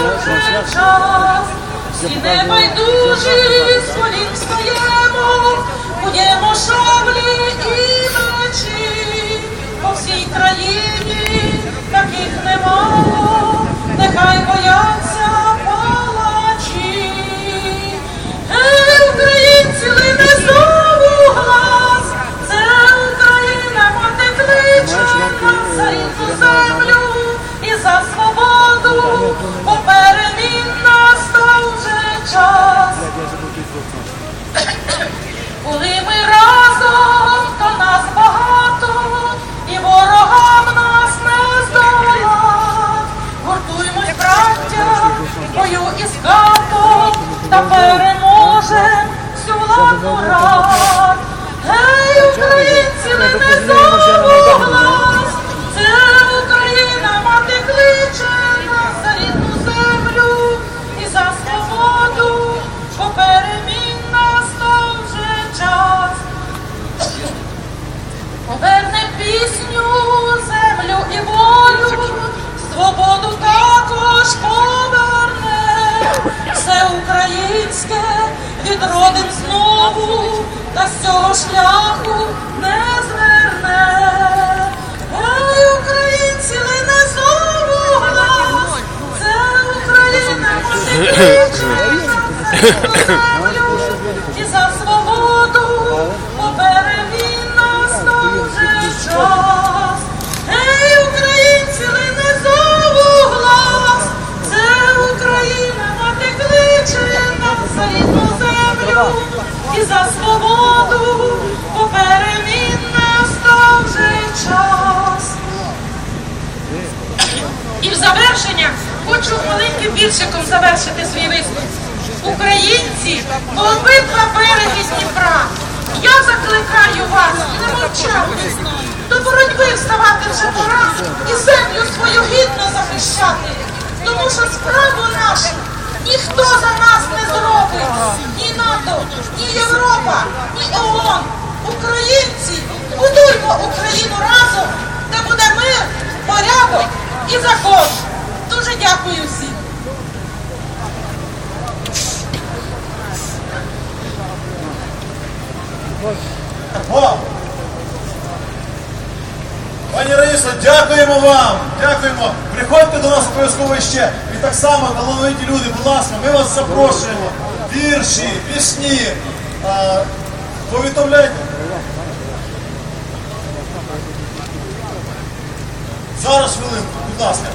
настав час. Всі небайдужі своїм колін рад. Гей, українці, не знову глас, це Україна, мати кличе нас за рідну землю і за свободу, бо перемін настав вже час. Поверне пісню, землю і волю, свободу також поверне, все українське відродим знову, та з цього шляху не зверне. Ой, українці, лине знову глас, це Україна, мати землю і за свободу поперемін настав вже час. І в завершення хочу маленьким віршиком завершити свій виступ. Українці обидва береги Дніпра. Я закликаю вас не мовчати, до боротьби вставати вже пора і землю свою гідно захищати. Тому що справу нашу ніхто за нас не зробить. Будуймо Україну разом, де буде мир, порядок і закон. Дуже дякую всім. Вау! Пані Раїсо, дякуємо вам! Дякуємо! Приходьте до нас обов'язково ще. І так само, талановиті люди, будь ласка, ми вас запрошуємо. Вірші, пісні. Повідомляйте. Зараз хвилинку, будь ласка.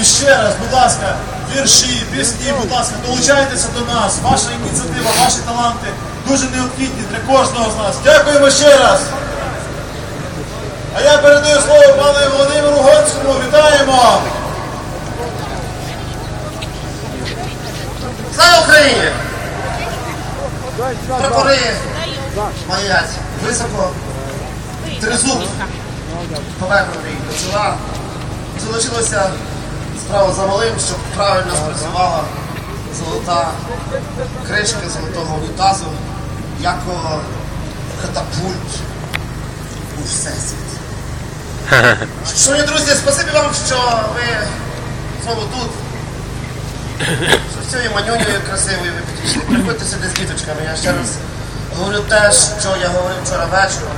І ще раз, будь ласка, вірші, пісні, будь ласка, долучайтеся до нас. Ваша ініціатива, ваші таланти дуже необхідні для кожного з нас. Дякуємо ще раз. А я передаю слово пану Володимиру Гонському. Вітаємо! Слава Україні! Прапори маять високо. Тризуб повернений до чола. Залишилося справа за малим, щоб правильно спрацювала золота кришка золотого унітазу, якого катапульт у всесвіт. Шановні друзі, спасибі вам, що ви знову тут. Що з цією манюнею красивою ви підійшли. Приходьте сюди з діточками. Я ще раз говорю те, що я говорив вчора вечором.